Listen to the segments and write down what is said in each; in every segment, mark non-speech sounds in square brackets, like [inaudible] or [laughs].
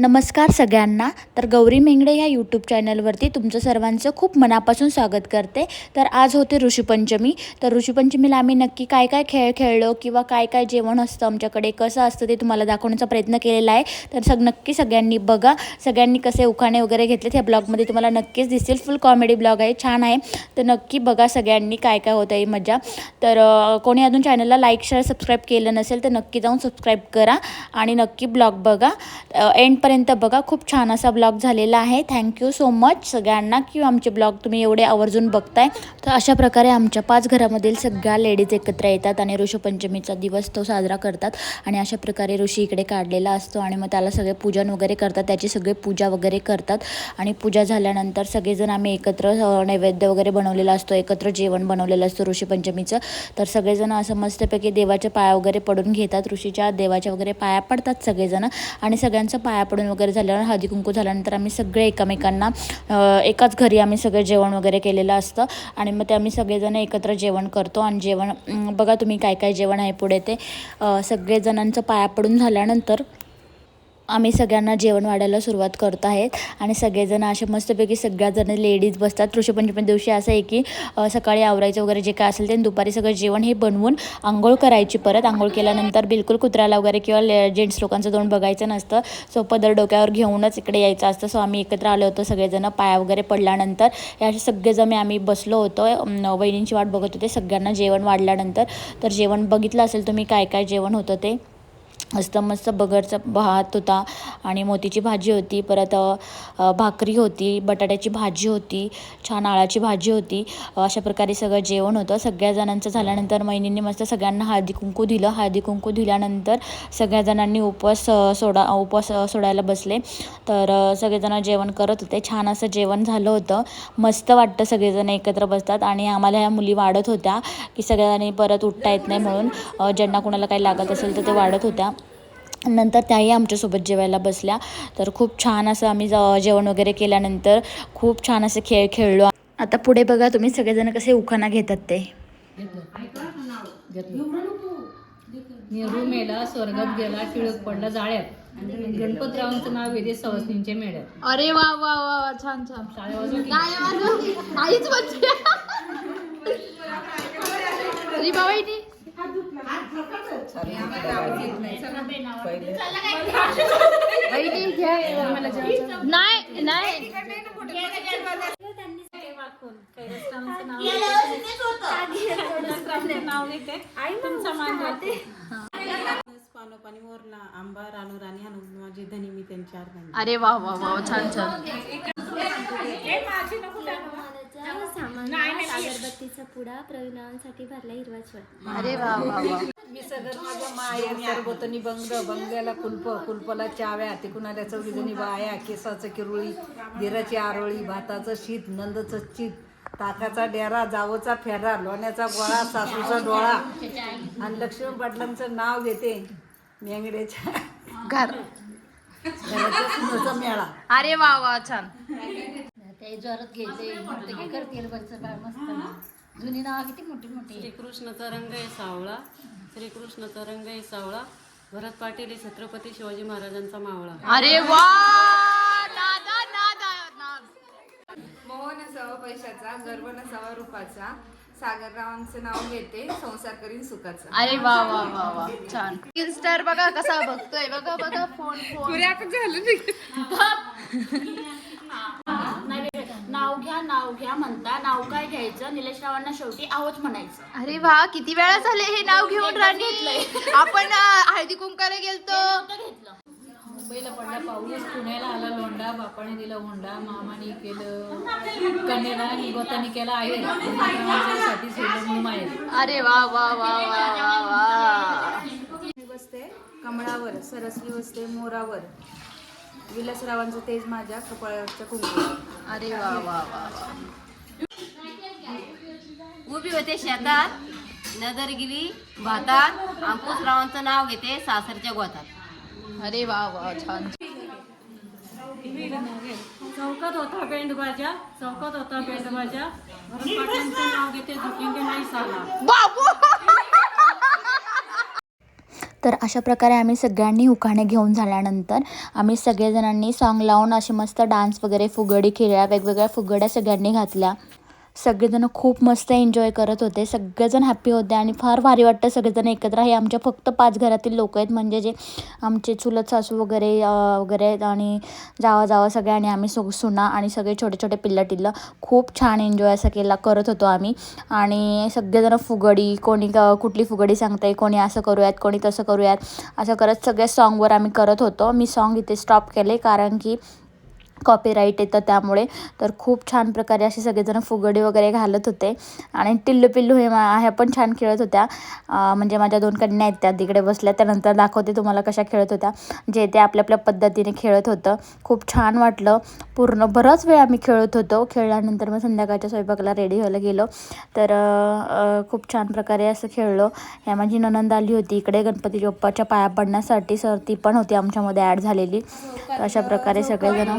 नमस्कार सगळ्यांना. तर गौरी मेंगडे ह्या यूट्यूब चॅनलवरती तुमचं सर्वांचं खूप मनापासून स्वागत करते. तर आज होते ऋषीपंचमी. तर ऋषीपंचमीला आम्ही नक्की काय काय खेळ खेळलो किंवा काय काय जेवण असतं आमच्याकडे कसं असतं ते तुम्हाला दाखवण्याचा प्रयत्न केलेला आहे. तर सग नक्की सगळ्यांनी बघा. सगळ्यांनी कसे उखाणे वगैरे घेतलेत ह्या ब्लॉगमध्ये तुम्हाला नक्कीच दिसेल. फुल कॉमेडी ब्लॉग आहे छान आहे. तर नक्की बघा सगळ्यांनी काय काय होतं आहे मजा. तर कोणी अजून चॅनलला लाईक शेअर सबस्क्राईब केलं नसेल तर नक्की जाऊन सबस्क्राईब करा आणि नक्की ब्लॉग बघा. एंड एंडपर्यंत बघा खूप छान असा ब्लॉग झालेला आहे. थँक्यू सो मच सगळ्यांना. की आमचे ब्लॉग तुम्ही एवढे आवर्जून बघताय. तर अशा प्रकारे आमच्या पाच घरामधील सगळ्या लेडीज एकत्र येतात आणि ऋषीपंचमीचा दिवस तो साजरा करतात. आणि अशा प्रकारे ऋषी इकडे काढलेला असतो आणि मग त्याला सगळे पूजन वगैरे करतात. त्याची सगळे पूजा वगैरे करतात. आणि पूजा झाल्यानंतर सगळेजण आम्ही एकत्र नैवेद्य वगैरे बनवलेला असतो. एकत्र जेवण बनवलेलं असतो ऋषीपंचमीचं. तर सगळेजण असं मस्तपैकी देवाच्या पाया वगैरे पडून घेतात. ऋषीच्या देवाच्या वगैरे पाया पडतात सगळेजण. आणि सगळ्यांचं पाया पडून वगैरे झाल्यावर हळदी कुंकू झाल्यानंतर आम्ही सगळे एकमेकांना एकाच घरी आम्ही सगळे जेवण वगैरे केलेलं असतं. आणि मग ते आम्ही सगळेजण एकत्र जेवण करतो. आणि जेवण बघा तुम्ही काय काय जेवण आहे पुढे ते. सगळेजणांचं पाया पडून झाल्यानंतर आम्ही सगळ्यांना जेवण वाढायला सुरुवात करत आहेत. आणि सगळेजण असे मस्तपैकी सगळ्याजण लेडीज बसतात. ऋषपंचमी दिवशी असं आहे की सकाळी आवरायचं वगैरे जे काय असेल ते दुपारी सगळं जेवण हे बनवून आंघोळ करायची परत. आंघोळ केल्यानंतर बिलकुल कुत्र्याला वगैरे किंवा ले जेंट्स लोकांचं दोन बघायचं नसतं. सो पदर डोक्यावर घेऊनच इकडे यायचं असतं. सो आम्ही एकत्र आलो होतो सगळेजण. पाया वगैरे पडल्यानंतर हे असे सगळेजण आम्ही बसलो होतो. अं, वहिनींची वाट बघत होते. सगळ्यांना जेवण वाढल्यानंतर. तर जेवण बघितलं असेल तुम्ही काय काय जेवण होतं ते. मस्त मस्त बगरचा भात होता आणि मोतीची भाजी होती. परत भाकरी होती बटाट्याची भाजी होती छान आळाची भाजी होती. अशा प्रकारे सगळं जेवण होतं. सगळ्या जणांचं झाल्यानंतर महिनींनी मस्त सगळ्यांना हळदी कुंकू दिलं. हळदी कुंकू दिल्यानंतर सगळ्या जणांनी उपवास सोडा उपवास सोडायला बसले. तर सगळेजण जेवण करत होते. छान असं जेवण झालं होतं. मस्त वाटतं सगळेजण एकत्र बसतात आणि आम्हाला ह्या मुली वाढत होत्या की सगळ्यांनी परत उठता येत नाही म्हणून ज्यांना कुणाला काही लागत असेल तर ते वाढत होत्या. नंतर त्याही आमच्यासोबत जेवायला बसल्या. तर खूप छान असं आम्ही ज- जेवण वगैरे केल्यानंतर खूप छान असे खेळ खेळलो. आता पुढे बघा तुम्ही सगळेजण कसे उखाणा घेतात ते. स्वर्गात गेला टिळक पडला जाळ्यात. गणपतरावांचं नाव येते सवसनींच्या मेळ्यात अरे वा वा वा वा छान छान. आईच बाबाईनी बहिणी घ्या मला जेवायचं. नाही नाही मोरला आंबा रानू राणी हानू धनी मी त्यांच्या अरे वा वा वा छान छान अगरबत्तीचा पुडा प्रवीणांसाठी भरला हिरवा चोळ अरे वा वा वा. मी सगर माझ्या माया सरबतनी बंग बंगल्याला कुलप कुलपाला चाव्या तिकुणाल्या चौघी जणी बाया केसाचं किरुळी दिराची आरोळी भाताचं शीत नंदचं चित ताकाचा डेरा जावचा फेरा लोण्याचा गोळा सासूचा डोळा. आणि लक्ष्मण पाटलांचं नाव घेते मेंगड्याच्या घर. मेळा. अरे वा वा छान. ते जोरात घ्यायचे ते करतील बरचं बाळ मस्त. जुनी नाव किती मोठी मोठी श्रीकृष्णाचा रंग आहे सावळा. श्रीकृष्णाचा रंग आहे सावळा. भरत पाटील हे छत्रपती शिवाजी महाराजांचा मावळा. अरे वा! नादा नादा नाद मोह नसावा पैशाचा गर्व नसावा रूपाचा. सागररावांचं नाव घेते संसार करीन सुखाचा. अरे वा वा वा वा. छान. इन्स्टार बघा कसा बघतोय. बघा बघा फोन फोन घ्या नाव घ्या म्हणता नाव काय घ्यायचं? निलेश रावांना शेवटी आहोत म्हणायचं. अरे वा किती वेळा झाले हे नाव घेऊन राणी? [laughs] आपण अं, हळदी कुंकाला गेलतो. मुंबईला पडला पाऊस पुण्याला आला लोंडा बापाने दिला होंडा मामाने केलं कन्याला निगोतानी केला आहे. साठी सोडलं म्हणून माहेर अरे वा वा वा वा वा वा. बसते कमळावर सरसली बसते मोरावर. विलासरावांचं तेज माझ्या कपाळावरच्या कुंकू अरे वा वा वा वा. उभी होते शेतात नजर गेली भातात. अंकुश रावांचं नाव घेते सासरच्या गोतात. अरे वा वा छान. चौकात होता बेंडबाजा चौकात होता भरत पाटलांचं नाव घेते झुकेंगे नाही साला. बाबू! तर अशा प्रकारे आम्ही सगळ्यांनी उखाणे घेऊन झाल्यानंतर आम्ही सगळेजणांनी सॉन्ग लावून असे मस्त डान्स वगैरे फुगडी खेळल्या वेगवेगळ्या फुगड्या सगळ्यांनी घातल्या. सगळेजण खूप मस्त एन्जॉय करत होते. सगळेजण हॅप्पी होते आणि फार भारी वाटतं सगळेजण एकत्र हे आमच्या फक्त पाच घरातील लोक आहेत. म्हणजे जे आमचे चुलत सासू वगैरे वगैरे आहेत आणि जावा जावा सगळे आणि आम्ही सु सुना आणि सगळे छोटे छोटे पिल्लं टिल्लं खूप छान एन्जॉय असं केला करत होतो आम्ही. आणि सगळेजण फुगडी कोणी क- कुठली फुगडी सांगताय कोणी असं करूयात कोणी तसं करूयात असं करत सगळ्या सॉन्गवर आम्ही करत होतो. मी सॉन्ग इथे स्टॉप केले कारण की कॉपीराईट येतं त्यामुळे. तर खूप छान प्रकारे असे सगळेजण फुगडी वगैरे घालत होते. आणि टिल्लू पिल्लू हे मा ह्या पण छान खेळत होत्या. म्हणजे माझ्या दोन कन्या आहेत त्या तिकडे बसल्या. त्यानंतर दाखवते तुम्हाला कशा खेळत होत्या. जे ते आपल्या आपल्या पद्धतीने खेळत होतं. खूप छान वाटलं. पूर्ण बराच वेळ आम्ही खेळत होतो. खेळल्यानंतर मग संध्याकाळच्या स्वयंपाकाला रेडी व्हायला गेलो. तर खूप छान प्रकारे असं खेळलो. ह्या माझी ननंद आली होती इकडे. गणपती बाप्पाच्या पाया पडण्यासाठी सर ती पण होती आमच्यामध्ये ॲड झालेली. तर अशा प्रकारे सगळेजण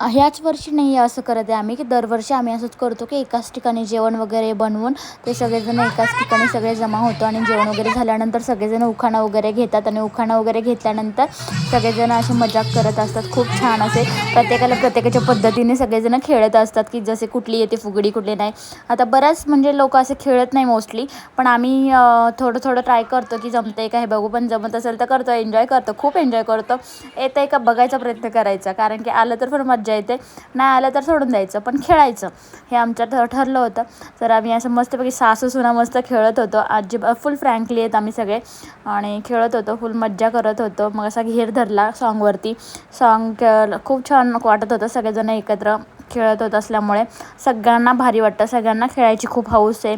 ह्याच वर्षी नाही आहे असं करत आहे आम्ही की दरवर्षी आम्ही असंच करतो की एकाच ठिकाणी जेवण वगैरे बनवून ते सगळेजण एकाच ठिकाणी सगळे जमा होतो आणि जेवण वगैरे झाल्यानंतर सगळेजण उखाणा वगैरे घेतात आणि उखाणा वगैरे घेतल्यानंतर सगळेजण असे मजाक करत असतात. खूप छान असे प्रत्येकाला प्रत्येकाच्या पद्धतीने सगळेजण खेळत असतात की जसे कुठली येते फुगडी कुठली नाही. आता बऱ्याच म्हणजे लोक असे खेळत नाही मोस्टली पण आम्ही थोडं थोडं ट्राय करतो की जमतंय का हे बघू पण जमत असेल तर करतो एन्जॉय करतो खूप एन्जॉय करतो. येतं आहे का बघायचा प्रयत्न करायचा कारण की आलं तर पण मज्जा येते. नाही आलं तर सोडून द्यायचं पण खेळायचं. हे आमच्या ठरलं होतं. तर आम्ही असं मस्तपैकी सासू सुना मस्त खेळत होतो. आजी फुल फ्रँकली आहेत आम्ही सगळे. आणि खेळत होतो फुल मज्जा करत होतो. मग असा घेर धरला सॉन्गवरती सॉन्ग खूप छान वाटत होतं. सगळेजण एकत्र खेळत होत असल्यामुळे. सगळ्यांना भारी वाटतं. सगळ्यांना खेळायची खूप हौस आहे.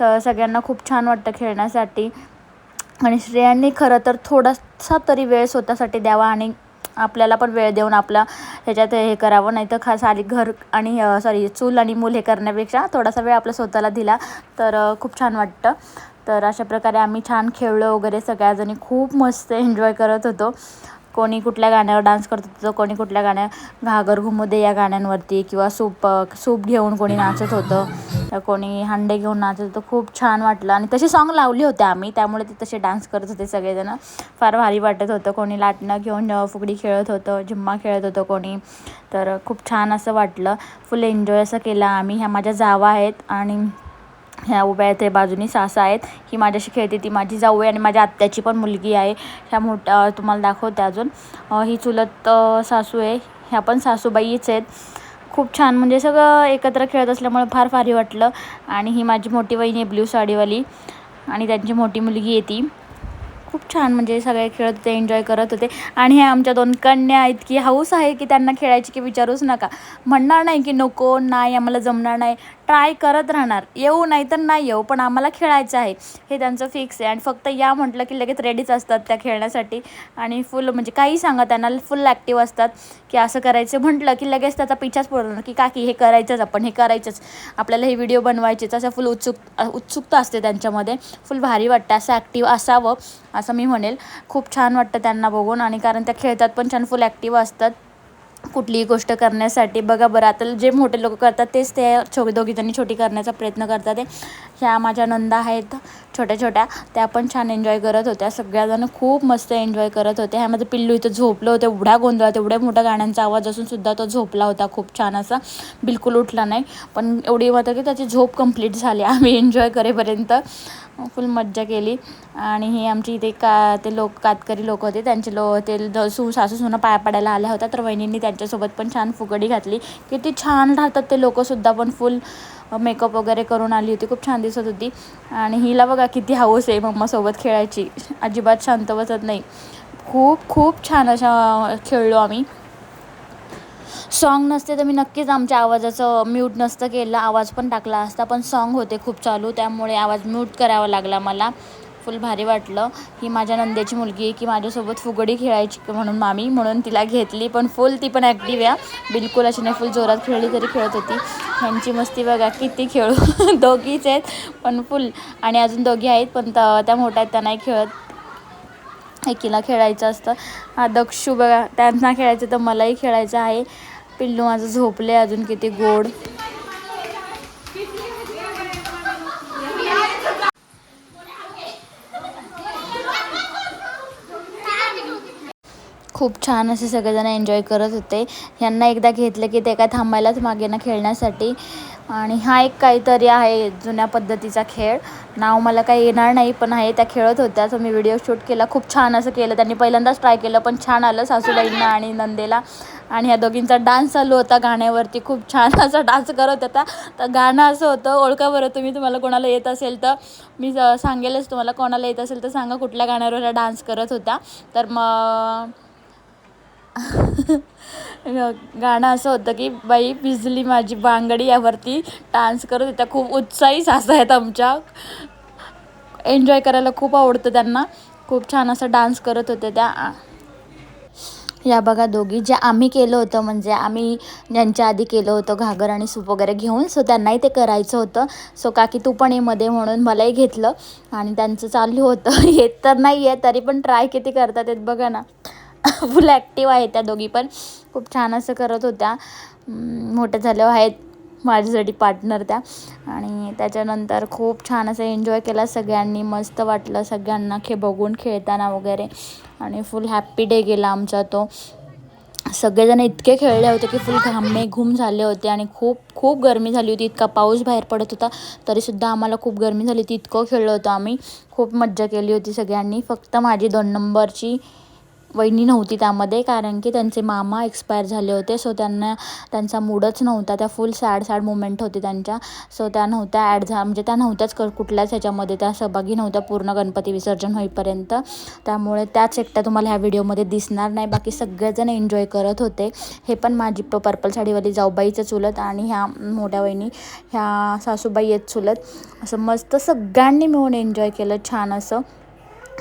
स सगळ्यांना खूप छान वाटतं खेळण्यासाठी. आणि स्त्रियांनी खरं तर थोडासा तरी वेळ स्वतःसाठी द्यावा आणि आपल्याला पण वेळ देऊन आपला ह्याच्यात हे करावं नाही तर खास आली घर आणि सॉरी चूल आणि मूल हे करण्यापेक्षा थोडासा वेळ आपल्या स्वतःला दिला तर खूप छान वाटतं. तर अशा प्रकारे आम्ही छान खेळलो वगैरे सगळ्याजणी खूप मस्त एन्जॉय करत होतो. कोणी कुठल्या गाण्यावर डान्स करत होतं कोणी कुठल्या गाण्या घागर घुमू दे या गाण्यांवरती किंवा सूप सूप घेऊन कोणी नाचत होतं तर कोणी हांडे घेऊन नाचत होतं खूप छान वाटलं. आणि तसे सॉन्ग लावले होते आम्ही त्यामुळे ते तसे डान्स करत होते सगळेजण. फार भारी वाटत होतं. कोणी लाटणं घेऊन फुगडी खेळत होतं झिम्मा खेळत होतं कोणी. तर खूप छान असं वाटलं. फुल एन्जॉय असं केला आम्ही. ह्या माझ्या जावा आहेत आणि ह्या उभ्या आहेत बाजूनी सासा आहेत. ही माझ्याशी खेळते ती माझी जाऊ आहे आणि माझ्या आत्याची पण मुलगी आहे. ह्या मोठ्या तुम्हाला दाखवते अजून. ही चुलत सासू आहे. ह्या पण सासूबाईच आहेत. खूप छान म्हणजे सगळं एकत्र खेळत असल्यामुळे फार भारी वाटलं. आणि ही माझी मोठी बहीण आहे ब्ल्यू साडीवाली. आणि त्यांची मोठी मुलगी आहे ती. खूप छान म्हणजे सगळे खेळत होते एन्जॉय करत होते. आणि ह्या आमच्या दोन कन्या इतकी हाऊस आहे की त्यांना खेळायची की विचारूच नका. म्हणणार नाही की नको नाही आम्हाला जमणार नाही. ट्राय करत राहणार. येऊ नाही तर नाही येऊ पण आम्हाला खेळायचं आहे. हे त्यांचं फिक्स आहे. आणि फक्त या म्हटलं की लगेच रेडीच असतात त्या खेळण्यासाठी. आणि फुल म्हणजे काही सांगा त्यांना फुल ॲक्टिव्ह असतात. की असं करायचं म्हटलं की लगेच त्याचा पिछाच पडणार की काकी हे करायचंच आपण हे करायचंच. आपल्याला हे व्हिडिओ बनवायचेच. असं फुल उत्सुक उत्सुकता असते त्यांच्यामध्ये. फुल भारी वाटतं असं ॲक्टिव्ह असावं असं मी म्हणेल. खूप छान वाटतं त्यांना बघून. आणि कारण त्या खेळतात पण छान फुल ॲक्टिव्ह असतात. कुठलीही गोष्ट करण्यासाठी. बघा बरं आता जे मोठे लोक करतात तेच ते छो दोघीजणी छोटी करण्याचा प्रयत्न करतात ते ह्या माझ्या नंदा आहेत छोट्या छोट्या. त्या पण छान एन्जॉय करत होत्या. सगळ्याजणं खूप मस्त एन्जॉय करत होते. ह्यामध्ये पिल्लू इथं झोपलं होतं एवढ्या गोंधळात एवढ्या मोठ्या गाण्यांचा आवाज असून सुद्धा तो झोपला होता खूप छान असा. बिलकुल उठला नाही. पण एवढी मात्र की त्याची झोप कंप्लीट झाली. आम्ही एन्जॉय करेपर्यंत. फुल मज्जा केली. आणि हे आमची इथे का ते लोक कातकरी लोक होते. त्यांचे लो ते सू सासू सुना पाया पडायला आल्या होत्या. तर वहिनींनी त्यांच्यासोबत पण छान फुगडी घातली. किती छान राहतात ते लोकंसुद्धा पण. फुल मेकअप वगैरे करून आली होती. खूप छान दिसत होती. आणि हिला बघा किती हाऊस आहे मम्मासोबत खेळायची. अजिबात शांत बसत नाही. खूप खूप छान अशा खेळलो आम्ही. सॉन्ग नसते तर मी नक्कीच आमच्या आवाजाचं म्यूट नसतं केलं. आवाज पण टाकला असता पण सॉन्ग होते खूप चालू. त्यामुळे आवाज म्यूट करावा लागला मला. फुल भारी वाटलं. ही माझ्या नंदेची मुलगी आहे की माझ्यासोबत फुगडी खेळायची म्हणून मामी म्हणून तिला घेतली. पण फुल ती पण ॲक्टिव्ह आहे. बिलकुल अशी नाही फुल जोरात खेळली तरी खेळत होती. ह्यांची मस्ती बघा किती खेळू. [laughs] दोघीच आहेत पण फुल आणि अजून दोघी आहेत पण त्या मोठ्या आहेत त्या नाही खेळत. एकीला खेळायचं असतं. दक्षू बघा त्यांना खेळायचं तर मलाही खेळायचं आहे. पिल्लू माझं झोपले अजून किती गोड. खूप छान असे सगळेजण एन्जॉय करत होते. यांना एकदा घेतलं की ते काय थांबायलाच मागे ना खेळण्यासाठी. आणि हा एक काहीतरी आहे जुन्या पद्धतीचा खेळ. नाव मला काही येणार नाही पण आहे त्या खेळत होत्या. तर मी व्हिडिओ शूट केला. खूप छान असं केलं. त्यांनी पहिल्यांदाच ट्राय केलं पण छान आलं सासूबाईंना आणि नंदेला. आणि ह्या दोघींचा डान्स चालू होता गाण्यावरती. खूप छान [laughs] असा डान्स करत होता तर गाणं असं होतं ओळखा बरं तुम्ही तुम्हाला कोणाला येत असेल तर. मी सांगेलच तुम्हाला कोणाला येत असेल तर सांगा कुठल्या गाण्यावर डान्स करत होता तर मग गाणं असं होतं की बाई भिजली माझी बांगडी यावरती डान्स करत होत्या खूप उत्साही सासा आहेत आमच्या. एन्जॉय करायला खूप आवडतं त्यांना. खूप छान असं डान्स करत होत्या त्या. या बघा दोघी जे आम्ही केलं होतं म्हणजे आम्ही ज्यांच्या आधी केलं होतं घागर आणि सूप वगैरे घेऊन सो त्यांनाही ते करायचं होतं. सो काकी तू पण ये मध्ये म्हणून मलाही घेतलं आणि त्यांचं चालू होतं. [laughs] येत तर नाही आहे तरी पण ट्राय किती करतात येत बघा ना. फुल ॲक्टिव्ह आहे त्या दोघी पण. खूप छान असं करत होत्या. मोठ्या झाल्यावर आहेत माझ्यासाठी पार्टनर त्या. आणि त्याच्यानंतर खूप छान असं एन्जॉय केला सगळ्यांनी. मस्त वाटलं सगळ्यांना खे बघून खेळताना वगैरे. आणि फुल हॅप्पी डे गेला आमचा तो. सगळेजण इतके खेळले होते की फुल घामे घूम झाले होते आणि खूप खूप गरमी झाली होती. इतका पाऊस बाहेर पडत होता. तरीसुद्धा आम्हाला खूप गरमी झाली होती. इतकं खेळलो होतो आम्ही. खूप मज्जा केली होती सगळ्यांनी. फक्त माझी दोन नंबरची वहिनी नव्हती त्यामध्ये कारण की त्यांचे मामा एक्सपायर झाले होते. सो त्यांना त्यांचा मूडच नव्हता. त्या फुल सॅड सॅड मुमेंट होते त्यांच्या. सो त्या नव्हत्या ॲड झा म्हणजे त्या नव्हत्याच क कुठल्याच ह्याच्यामध्ये. त्या सहभागी नव्हत्या. पूर्ण गणपती विसर्जन होईपर्यंत. त्यामुळे त्याच एकट्या तुम्हाला ह्या व्हिडिओमध्ये दिसणार नाही. बाकी सगळेजण एन्जॉय करत होते. हे पण माझी प पर्पल साडीवाली जाऊबाईचं चुलत आणि ह्या मोठ्या वहिनी ह्या सासूबाई आहेत चुलत. असं मस्त सगळ्यांनी मिळून एन्जॉय केलं. छान असं.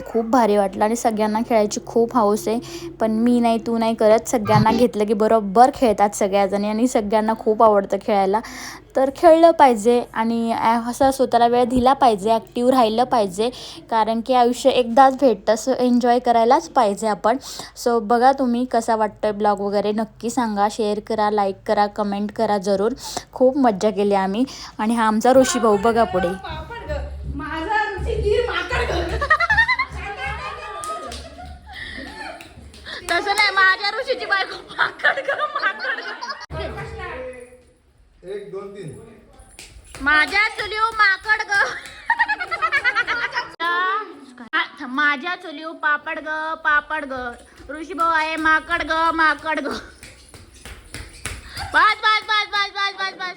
खूप भारी वाटलं आणि सगळ्यांना खेळायची खूप हौस आहे. पण मी नाही तू नाही करत. सगळ्यांना घेतलं की बरोबर खेळतात सगळ्याजणी आणि सगळ्यांना खूप आवडतं खेळायला. तर खेळलं पाहिजे आणि असं स्वतःला वेळ दिला पाहिजे ॲक्टिव्ह राहिलं पाहिजे. कारण की आयुष्य एकदाच भेटतं सो एन्जॉय करायलाच पाहिजे आपण. सो बघा तुम्ही कसा वाटतोय ब्लॉग वगैरे. नक्की सांगा. शेअर करा लाईक करा कमेंट करा जरूर. खूप मज्जा केली आम्ही. आणि हा आमचा ऋषी भाऊ बघा पुढे. तसं नाही माझ्या ऋषीची बायको माकड कर माकड एक दोन तीन. माझ्या चुलीव माकड ग. माझ्या चुलीव पापड ग पापड ग. ऋषी भाऊ आहे माकड ग माकड ग. पाच पाच पाच पाच पाच पाच पाच